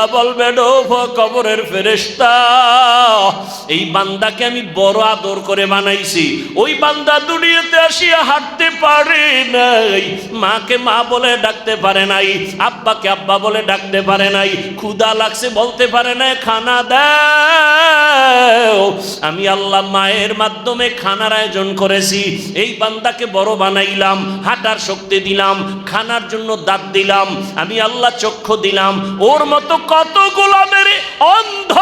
আল্লাহ বলবেন ও কবরের ফেরেস্তা এই বান্দাকে আমি বড় আদর করে বানাইছি। ওই বান্দা দুনিয়াতে আসিয়া হাঁটতে পারে নাই, মাকে মা বলে ডাকতে পারে নাই, আব্বাকে আব্বা বলে ডাকতে পারে নাই ক্ষুদা লাগছে বলতে পারে নাই, খানা দাও। আমি আল্লাহ মায়ের মাধ্যমে খানার আয়োজন করেছি। এই বান্দাকে বড় বানাইলাম, হাঁটার শক্তি দিলাম, খানার জন্য দাঁত দিলাম, আমি আল্লাহ চক্ষু দিলাম। ওর মতো কত গোলামের অন্ধ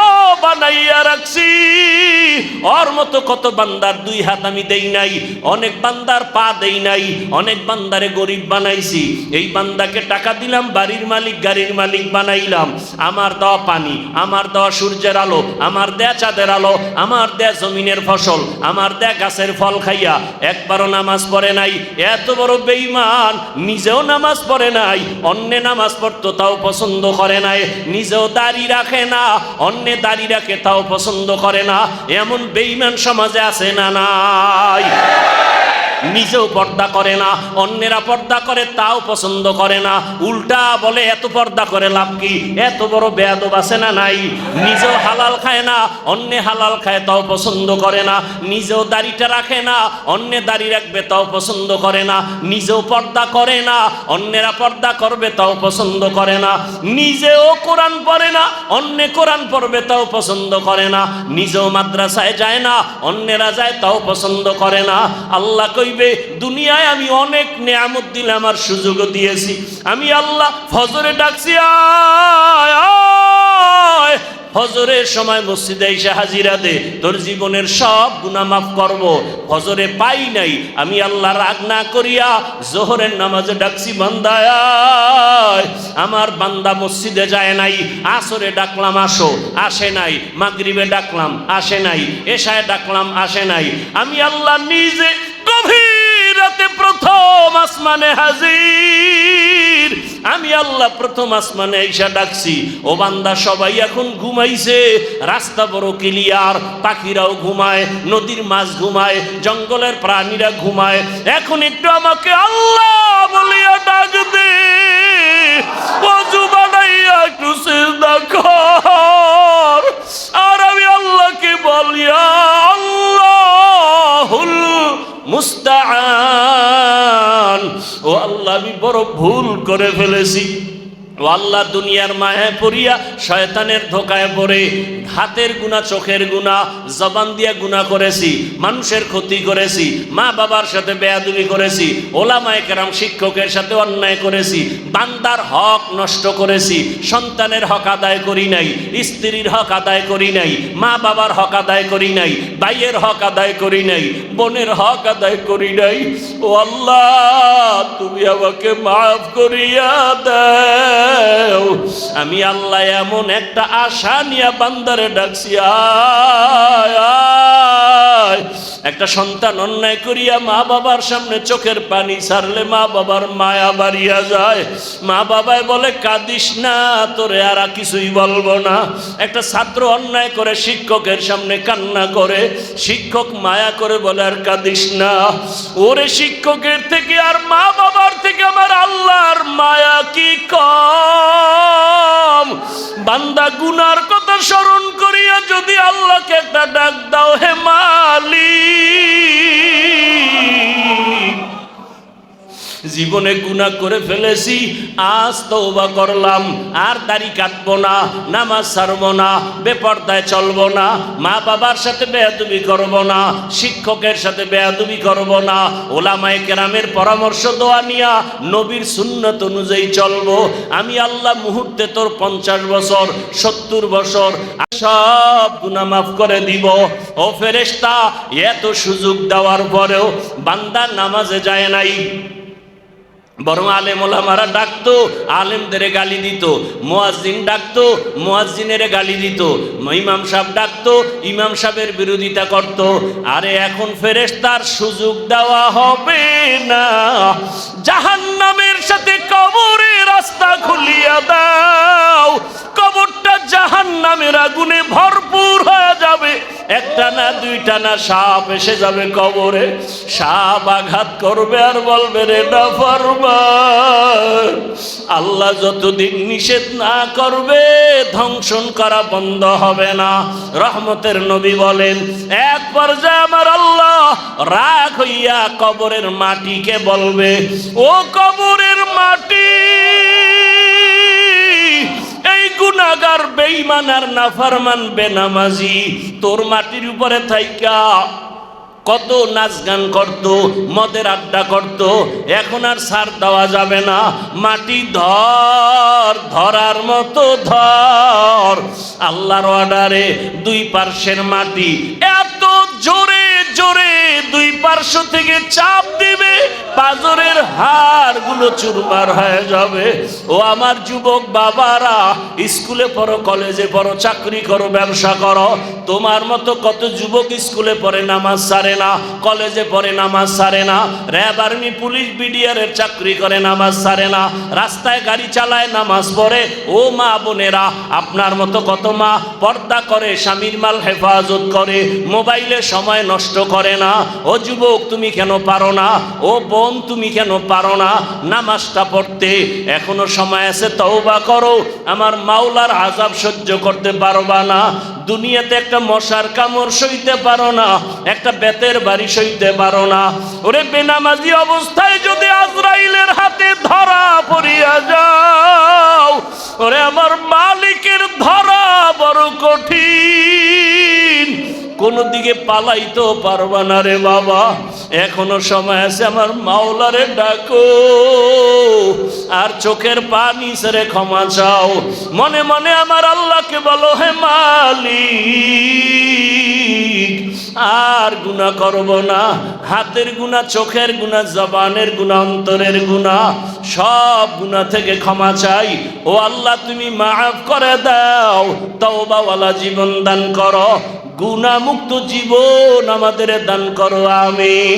বানাইয়া রাখছি। ওর মতো কত বান্দার দুই হাত আমি দেই নাই, অনেক বান্দার পা দেই নাই, অনেক বান্দারে গরিব বানাইছি। এই বান্দাকে টাকা দিলাম, বাড়ির মালিক, গাড়ির মালিক বানাইলাম। আমার দেওয়া পানি, আমার দেওয়া সূর্যের আলো, আমার দেয়া চাঁদের আলো, আমার দেয়া জমিনের ফসল, আমার দেয়া গাছের ফল খাইয়া, একবারও নামাজ পড়ে নাই, এত বড় বেইমান নিজেও নামাজ পড়ে নাই, অন্যে নামাজ পড়তো তাও পছন্দ করে নাই, নিজেও দাড়ি রাখে না, অন্যে দাড়ি রাখে তাও পছন্দ করে না, এমন বেইমান সমাজে আছে না নাই? নিজেও পর্দা করে না, অন্যেরা পর্দা করে তাও পছন্দ করে না। উল্টা বলে, এত পর্দা করে লাভ কি? এত বড় বেয়াদব আছে না নাই? নিজেও হালাল খায় না, অন্য হালাল খায় তাও পছন্দ করে না। নিজেও দাড়িটা রাখে না, অন্য দাড়ি রাখবে তাও পছন্দ করে না। নিজেও পর্দা করে না, অন্যেরা পর্দা করবে তাও পছন্দ করে না। নিজেও কোরআন পড়ে না, অন্য কোরআন পড়বে তাও পছন্দ করে না। নিজেও মাদ্রাসায় যায় না, অন্যেরা যায় তাও পছন্দ করে না। আল্লাহ কইবে দুনিয়ায় আমি অনেক নেয়ামত দিলাম আর সুযোগও দিয়েছি। আমি আল্লাহ ফজরে ডাকছি, আয়। সময় মসজিদে এসে হাজিরা দে, তোর জীবনের সব গুনাহ মাফ করব। ফজরে পাই নাই, আমি আল্লাহ রাগ না করিয়া জোহরের নামাজে ডাকছি, বান্দায় আমার বান্দা মসজিদে যায় নাই, আসরে ডাকলাম, আসো, আসে নাই। মাগরিবে ডাকলাম, আসে নাই। এশায় ডাকলাম, আসে নাই। আমি আল্লাহ নিজে প্রথম আসমানে হাজির। আমি আল্লাহ প্রথম আসমানে আইসা ডাকছি। ও বান্দা, সবাই এখন ঘুমাইছে। রাস্তা বড় ক্লিয়ার পাখিরাও ঘুমায়, নদীর মাছ ঘুমায়, জঙ্গলের প্রাণীরা ঘুমায়। এখন একটু আমাকে আল্লাহ বলিয়া ডাক দে। একটু সিজদা কর। বড় ভুল করে ফেলেছি। আল্লাহ দুনিয়ার মায়া পড়িয়া শয়তানের ধোকায় পড়ে, হাতের গুণা, চোখের গুণা, জবান দিয়া গুণা করেছি, মানুষের ক্ষতি করেছি, মা বাবার সাথে বেয়াদুবি করেছি, ওলামায় কেরাম শিক্ষকের সাথে অন্যায় করেছি, বান্দার হক নষ্ট করেছি, সন্তানের হক আদায় করি নাই, স্ত্রীর হক আদায় করি নাই, মা বাবার হক আদায় করি নাই, ভাইয়ের হক আদায় করি নাই, বোনের হক আদায় করি নাই। ও আল্লাহ, তুমি আমাকে মাফ করিয়া আমি আল্লাহ এমন একটা আশা নিয়ে বান্দারে ডাকছি আয়। একটা সন্তান অন্যায় করিয়া মা বাবার সামনে চোখের পানি ছাড়লে মা বাবার মায়া বাড়িয়া যায়। মা বাবায় বলে, কাঁদিস না, তোরে আর কিছুই বলব না। একটা ছাত্র অন্যায় করে, শিক্ষকের সামনে কান্না করে। শিক্ষক মায়া করে বলে, আর কাঁদিস না। ওরে শিক্ষকের থেকে আর মা বাবার থেকে আমার আল্লাহর মায়া কি কম? বান্দা গুনার কথা স্মরণ করিয়া যদি আল্লাহকে একটা ডাক দাও, হে মালিক! জীবনে গুনাহ করে ফেলেছি, আজ তওবা করলাম, আর দাড়ি কাটবো না, নামাজ ছাড়বো না, বেপর্দায় চলবো না মা বাবার সাথে বেয়াদুবি করব না, শিক্ষকের সাথে বেয়াদুবি করব না, ওলামায়ে কেরামের পরামর্শ দেওয়া নিয়া নবীর সুন্নত অনুযায়ী চলবো। আমি আল্লাহ মুহূর্তে তোর পঞ্চাশ বছর, সত্তর বছর সব গুনা মাফ করে দিব। ও ফেরেস্তা এত সুযোগ দেওয়ার পরেও বান্দা নামাজে যায় নাই। বরং আলেম ওলামারা ডাকতো, আলেমদের গালি দিত, মোয়াজ্জিন ডাকতো, মোয়াজ্জিনের গালি দিত। ইমাম সাহেব ডাকতো, ইমাম সাহেবের বিরোধিতা করত। আরে এখন ফেরেশতার সুযোগ দেওয়া হবে না। জাহান্নামের সাথে কবরে রাস্তা খুলিয়া দাও। কবরটা জাহান্নামের আগুনে ভরপুর হয়ে যাবে। একটা না, দুইটা না, সাপ এসে যাবে কবরে। সাপ আঘাত করবে আর বলবে, রে না ফরমান আল্লাহ যতদিন নিষেধ না করবে, ধ্বংসন করা বন্ধ হবে না। রহমতের নবী বলেন, এক পর্যায়ে আমার আল্লাহ রাগ হইয়া কবরের মাটিকে বলবে, ও কবরের মাটি গুনাগার বেঈমান আর নাফরমান, বেনামাজি, তোর মাটির উপরে থাইকা কত নাচ গান করত, মদের আড্ডা করত, এখন আর সার দেওয়া যাবে না। মাটি ধর, ধরার মতো ধর। আল্লাহর অর্ডারে দুই পার্শ্বের মাটি এত জোরে জোরে দুই পার্শ্ব থেকে চাপ দিবে পাজরের হাড়গুলো চুরমার হয়ে যাবে। ও আমার যুবক বাবারা, স্কুলে পড়ো, কলেজে পড়ো, চাকরি করো, ব্যবসা করো। তোমার মতো কত যুবক স্কুলে পড়ে নামাজ সারে না, কলেজে পড়ে নামাজ সারে না, র্যাব আর্মি, পুলিশ বিডিআরের চাকরি করে নামাজ সারে না, রাস্তায় গাড়ি চালায় নামাজ পড়ে। ও মা বোনেরা, আপনার মতো কত মা পর্দা করে, স্বামীর মাল হেফাজত করে, মোবাইলে সময় নষ্ট করে না। ও যুবক, তুমি কেন পারো না? ও বোন, তুমি কেন পারো না? নামাজটা পড়তে। এখনও সময় আছে, তওবা করো। আমার মাওলার আজাব সহ্য করতে পারবা না। দুনিয়াতে একটা মশার কামড় সইতে পারো না। একটা বেতের বাড়ি সইতে পারো না। ওরে বেনামাজি অবস্থায় যদি আজরাইলের হাতে ধরা পড়িয়া যাও, ওরে আমার মালিকের ধরা বড় কঠিন। কোনো দিকে পালাইতেও পারবা না রে বাবা। এখনও সময় আছে আমার মাওলারে ডাকো। আর চোখের পানি সেরে ক্ষমা চাও। মনে মনে আমার আল্লাহকে বলো, হে মালিক, আর গুণা করব না। হাতের গুণা চোখের গুণা জবানের গুণা অন্তরের গুণা সব গুণা থেকে ক্ষমা চাই। ও আল্লাহ, তুমি মাফ করে দাও। তাও বাওয়ালা জীবন দান করো। গুণামুক্ত জীবন আমাদের দান করো, আমিন।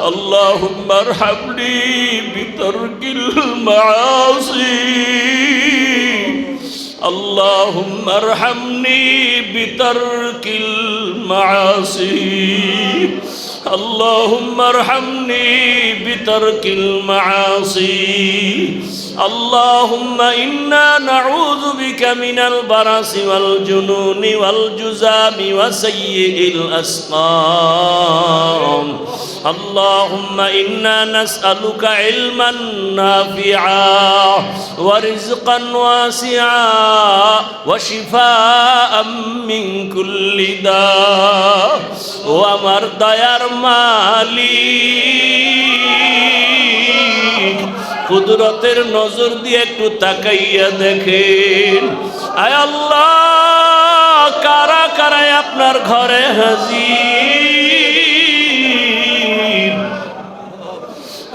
اللهم ارحمني بترك المعاصي اللهم ارحمني بترك المعاصي اللهم ارحمني بترك المعاصي اللهم إنا نعوذ بك من البرص والجنون والجزام وسيء الأسقام. اللهم إنا نسألك علما نافعا ورزقا واسعا وشفاء من كل داء. ومرضى يرمالي কুদরতের নজর দিয়ে একটু তাকাইয়া দেখেন। আয় আল্লাহ, কারা কারায় আপনার ঘরে হাজি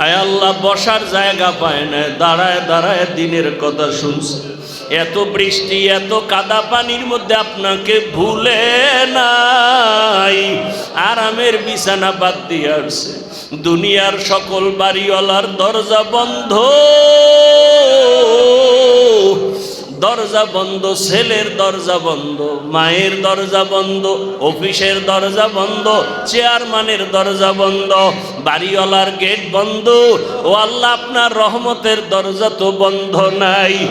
আয় আল্লাহ, বসার জায়গা পায় না, দাঁড়ায় দাঁড়ায় দিনের কথা শুনছে। এত বৃষ্টি, এত কাদা পানির মধ্যে আপনাকে ভুলে নাই। আরামের বিছানা বাদ দিয়ে আসছে। দুনিয়ার সকল বাড়িওয়ালার দরজা বন্ধ। দরজা বন্ধ, ছেলের দরজা বন্ধ, মায়ের দরজা বন্ধ, অফিসের দরজা বন্ধ, চেয়ারম্যানের দরজা বন্ধ, বাড়িওয়ালার গেট বন্ধ। ও আল্লাহ আপনার রহমতের দরজা তো বন্ধ নাই।